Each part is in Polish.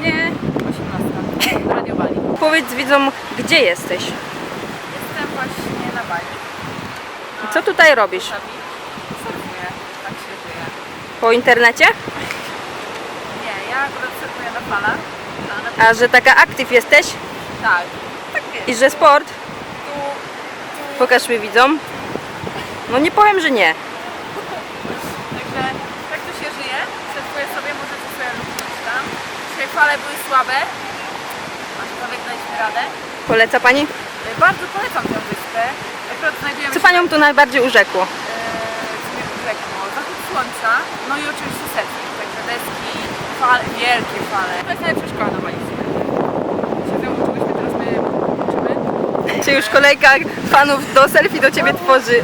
Nie, 18. Radio Bali. Powiedz widzom, gdzie jesteś? Jestem właśnie na Bali. I co tutaj robisz? Surfuję. Tak się żyje. Po internecie? Nie, ja akurat surfuję na falach. Ale A że taka aktyw jesteś tak. Tak i jest. że sport? Tu, Pokaż mi widzom. No nie powiem, że nie. Także tak tu się żyje. Surfuję sobie, możecie sobie luknąć tam. Dzisiaj fale były słabe. Aczkolwiek daliśmy radę. Poleca pani? E, Bardzo polecam tę wyspę. Akurat znajdujemy Co się panią tu najbardziej urzekło? e, co mnie urzekło. Zachód słońca, no i oczywiście surfing. Także deski, fale, wielkie fale. To jest najlepsza szkoła na Bali. Się tam uczyłyśmy, teraz my uczymy. Czy już kolejka fanów do selfie do ciebie tworzy?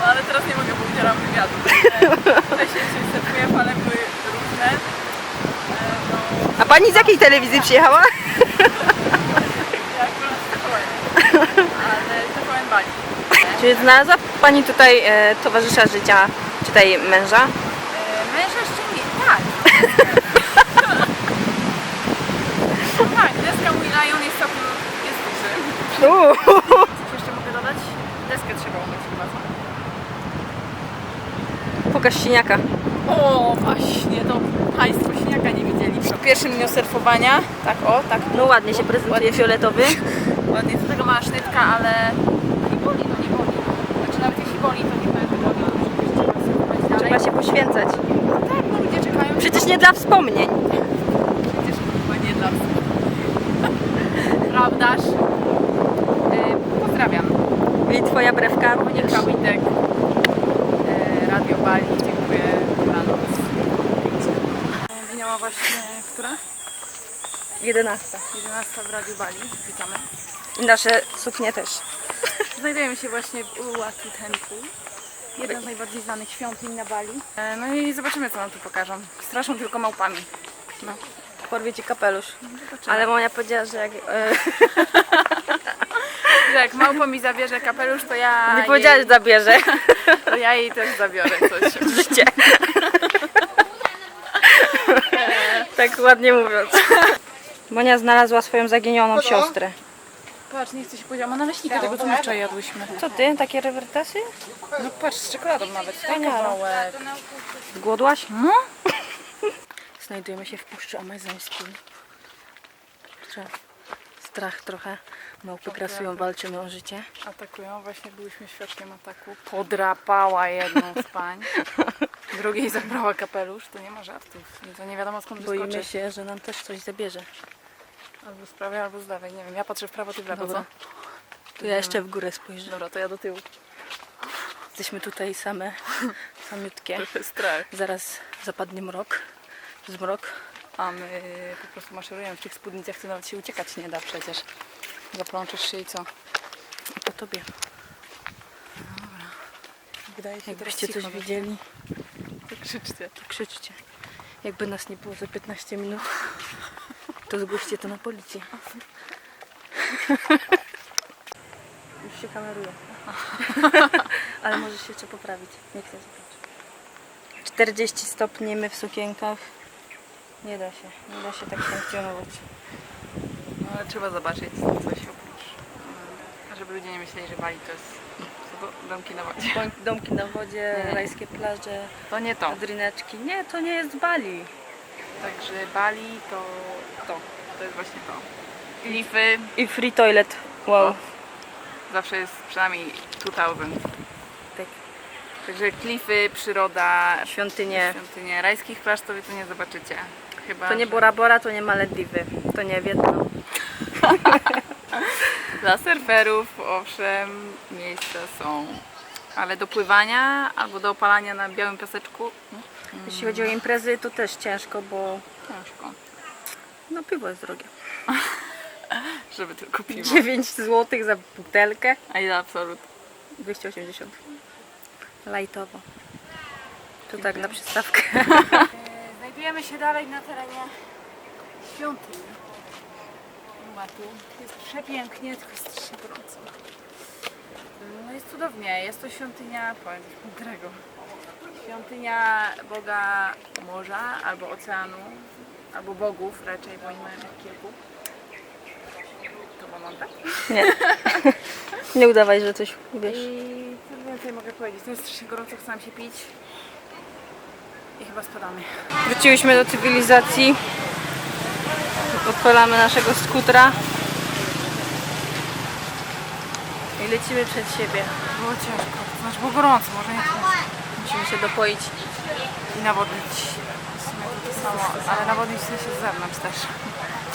No, ale teraz nie mogę, bo udzielam wywiadu. Tutaj się się fale były różne. E, no, A pani z jakiej telewizji przyjechała? Czy znalazła pani tutaj e, towarzysza życia, czy tutaj męża? Męża jeszcze nie, tak. tak, deska mój Lion jest całkiem, jest duży. Uuu. Coś jeszcze mogę dodać? Deskę trzeba umyć chyba, co? Pokaż siniaka. O, właśnie, to Państwo śniaka nie widzieli. W pierwszym dniu surfowania, tak o, tak No ładnie się prezentuje fioletowy. ładnie, to taka mała sznytka, ale no nie boli, no nie boli. Znaczy nawet jeśli boli, to nie będzie boli, dalej. Trzeba się poświęcać. Tak, no ludzie czekają. Przecież nie dla wspomnień. Przecież chyba nie dla mnie. Prawdaż? Yy, pozdrawiam. I twoja brewka. Monika Witek, yy, Radio Bali, dziękuję, dobranoc. Minęła właśnie, która? 11. 11 w Radiu Bali, witamy. I nasze suknie też. Znajdujemy się właśnie w Uluwatu Temple, jedna z najbardziej znanych świątyń na Bali. E, No i zobaczymy, co nam tu pokażą. Straszą tylko małpami. No, Porwie ci kapelusz. zobaczymy. Ale moja powiedziała, że jak... E, Jak małpa mi zabierze kapelusz, to ja nie powiedziała, że jej, zabierze. to ja jej też zabiorę coś. Życie. Tak ładnie mówiąc. Monia znalazła swoją zaginioną siostrę. Patrz, nie chcę się powiedzieć, ma naleśnika tego, co my wczoraj jadłyśmy. Co ty? Takie rewertasy? No patrz, z czekoladą nawet. Tak Wspaniale. kawałek. Zgłodłaś? No. Znajdujemy się w Puszczy Amazońskiej. Że Strach trochę. Małpy grasują, walczymy o życie. Atakują, właśnie byliśmy świadkiem ataku. Podrapała jedną z pań. Drugiej zabrała kapelusz, to nie ma żartów. To nie wiadomo skąd Boimy wyskoczy. się, że nam też coś zabierze. Albo z prawej, albo z lewej. Nie wiem, ja patrzę w prawo, ty w lewo, Dobra. co? To ja jeszcze w górę spojrzę. Dobra, to ja do tyłu. Jesteśmy tutaj same, samiutkie. Trochę strach. Zaraz zapadnie mrok. Zmrok. A my po prostu maszerujemy w tych spódnicach, to nawet się uciekać nie da przecież. Zaplączysz się i co? I po tobie. Wydaje się Jakbyście coś widzieli, Krzyczcie. to krzyczcie. Jakby nas nie było za 15 minut, to zgłoście to na policję. Już się kameruje. Ale może się jeszcze poprawić. Nie chcę zobaczyć. 40 stopni, my w sukienkach. Nie da się, nie da się tak funkcjonować. No ale trzeba zobaczyć coś oprócz. Żeby ludzie nie myśleli, że Bali to jest? Domki na wodzie. Dom- Domki na wodzie, Nie. rajskie plaże, To nie to. drineczki. Nie, to nie jest Bali. Także Bali to to. To jest właśnie to. Klify. I free toilet. Wow. O. Zawsze jest przynajmniej 2000. Tak. Także klify, przyroda, Świątynie. świątynie. Rajskich plaż to wy tu nie zobaczycie. Chyba, To nie Bora Bora, to nie Malediwy. To nie Wietnam. Dla surferów, owszem, miejsca są. Ale do pływania albo do opalania na białym piaseczku Jeśli chodzi o imprezy, to też ciężko, bo ciężko. no piwo jest drogie. Żeby tylko piwo. 9 zł za butelkę. A ile absolut? 280. Lajtowo. To tak na przystawkę. Znajdujemy się dalej na terenie świątyni. Jest przepięknie, tylko jest strasznie gorąco. No jest cudownie. Jest to świątynia, powiem mądrego. Świątynia Boga Morza albo Oceanu, albo bogów raczej, bo nie mają kilku. To było mądre. Nie. Nie udawaj, że coś wiesz. I co więcej mogę powiedzieć, to jest strasznie gorąco, chcę się pić. I chyba spadamy. Wróciłyśmy do cywilizacji. Odpalamy naszego skutra. I lecimy przed siebie. Było ciężko, to znaczy było gorąco, może nie. Musimy się dopoić. I nawodnić. W sumie to samo, ale nawodnić w sensie z zewnątrz też.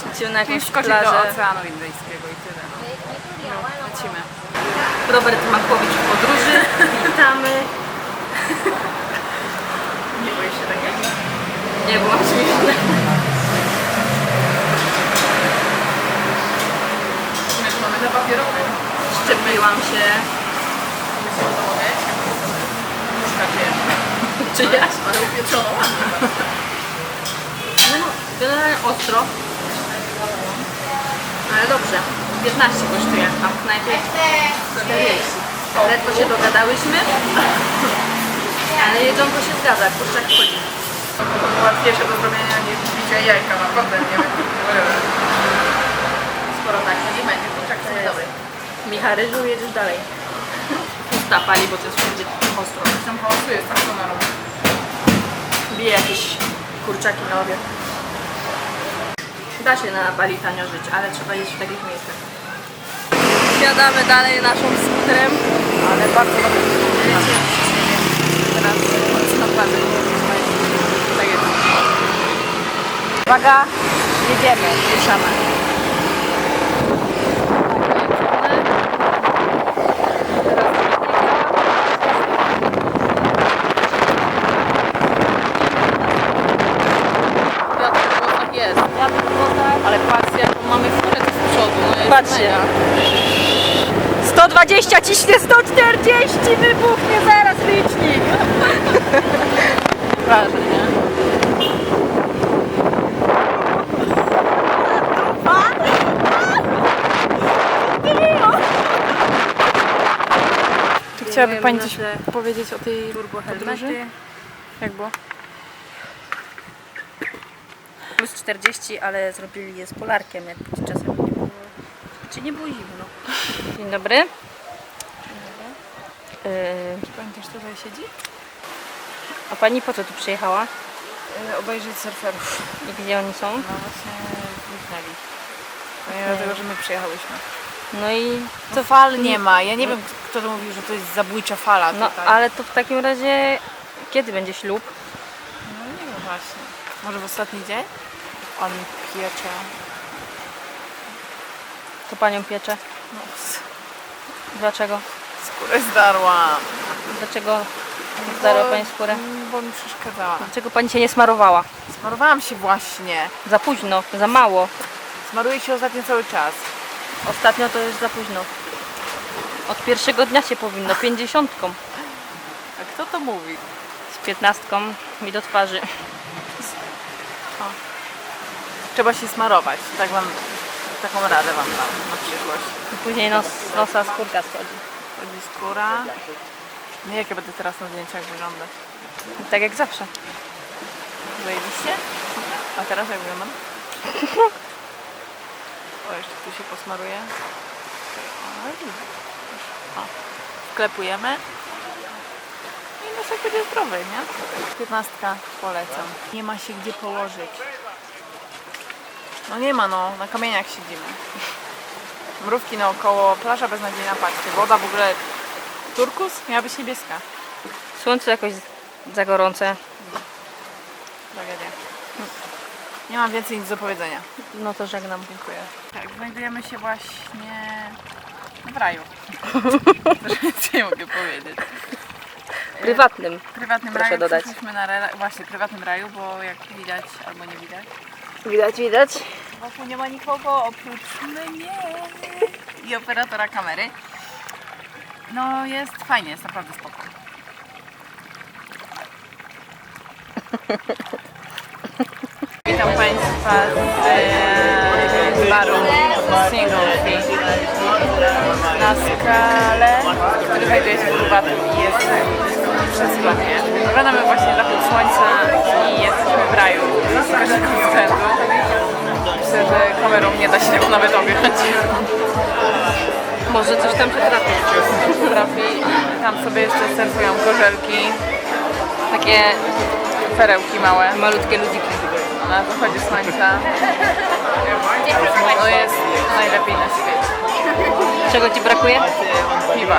Lecimy na jakąś wskoczyć do plażę. Oceanu Indyjskiego i tyle. No, lecimy. Robert Makłowicz w podróży. Witamy. Nie boję się takiego. Nie było oczywiście. My tu mamy na papierowe. Szczepiłam się. Czy ja? Ale upieczoną. No, generalnie ostro. Ale dobrze. 15 kosztuje, a w knajpie 40. Ledwo się dogadałyśmy. Ale jedzonko się zgadza, kurczak wchodzi. To było łatwiejsze do zrobienia niż bicia jajka, naprawdę nie wiem. Skoro tak, Nie będzie, kurczak sobie dobry. Micha ryżu, jedziesz dalej. Usta pali, bo to jest wszędzie ostro. Tam hałasuje, jest tak to na rogu. Bije jakieś kurczaki na obiad. Da się na Bali tanio żyć, ale trzeba jeść w takich miejscach. Siadamy dalej naszą skuterem. Ale bardzo dobrze. Teraz na plaży. Tak jest. Uwaga, jedziemy, ruszamy. Wiatr w włosach jest. Ale patrzcie, jaką mamy furę tu z przodu. No jest Patrzcie. mega. 120 ciśnie 140, wybuchnie zaraz licznik. Plaży, nie? Chciałaby Pani coś nasze powiedzieć o tej turbo podróży? helmety. Jak było? Plus 40, ale zrobili je z polarkiem, jak czasem nie było. Czy nie było zimno? Dzień dobry. Yy, Czy Pani też tutaj siedzi? a pani po co tu przyjechała? E, obejrzeć surferów. I gdzie oni są? No właśnie zniknęli. To nie dlatego, że my przyjechałyśmy. No i Co fal nie ma. Ja nie wiem, kto to mówił, że to jest zabójcza fala no, tutaj. ale to w takim razie kiedy będzie ślub? No nie wiem właśnie. Może w ostatni dzień? On piecze. To panią piecze. No, Dlaczego? Skórę zdarłam. Dlaczego zdarła pani skórę? Bo mi przeszkadzała. Dlaczego pani się nie smarowała? Smarowałam się właśnie. Za późno, za mało. Smaruję się ostatnio cały czas. Ostatnio to już za późno. Od pierwszego dnia się powinno, pięćdziesiątką. A kto to mówi? Z piętnastką mi do twarzy. Trzeba się smarować. Tak wam, taką radę wam dam na przyszłość. I później nos, nosa skórka schodzi. Chodzi skóra. No jak ja będę teraz na zdjęciach wyglądać? Tak jak zawsze. Zajebiście? A teraz jak wyglądam? O, jeszcze tu się posmaruje. O, wklepujemy. I nosek będzie zdrowy, nie? Piętnastka polecam. Nie ma się gdzie położyć. No nie ma no, na kamieniach siedzimy. Mrówki naokoło, plaża beznadziejna, patrzcie, woda w ogóle turkus, miała być niebieska. Słońce jakoś za gorące. Tragedia. Nie mam więcej nic do powiedzenia. No to żegnam. Dziękuję. Tak, znajdujemy się właśnie w raju. Co mogę powiedzieć? Prywatnym. Prywatnym Proszę raju dodać. przyszliśmy na rela- właśnie prywatnym raju, bo jak widać albo nie widać, Widać, widać. wokół nie ma nikogo oprócz mnie i operatora kamery. No jest fajnie, jest naprawdę spoko. Witam Państwa z e, baru Single Fee na skale, który znajduje się w Lubatu i jest przecudownie. Oglądamy właśnie zachód słońca i jesteśmy w raju z każdego względu. kamerą nie da się nawet objechać. Może coś tam się trafi. Tam sobie jeszcze surfują gorzelki, Takie perełki małe malutkie ludziki. na zachodzie słońca. No jest najlepiej na świecie. Czego ci brakuje? Piwa.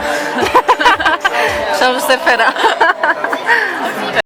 Że surfera.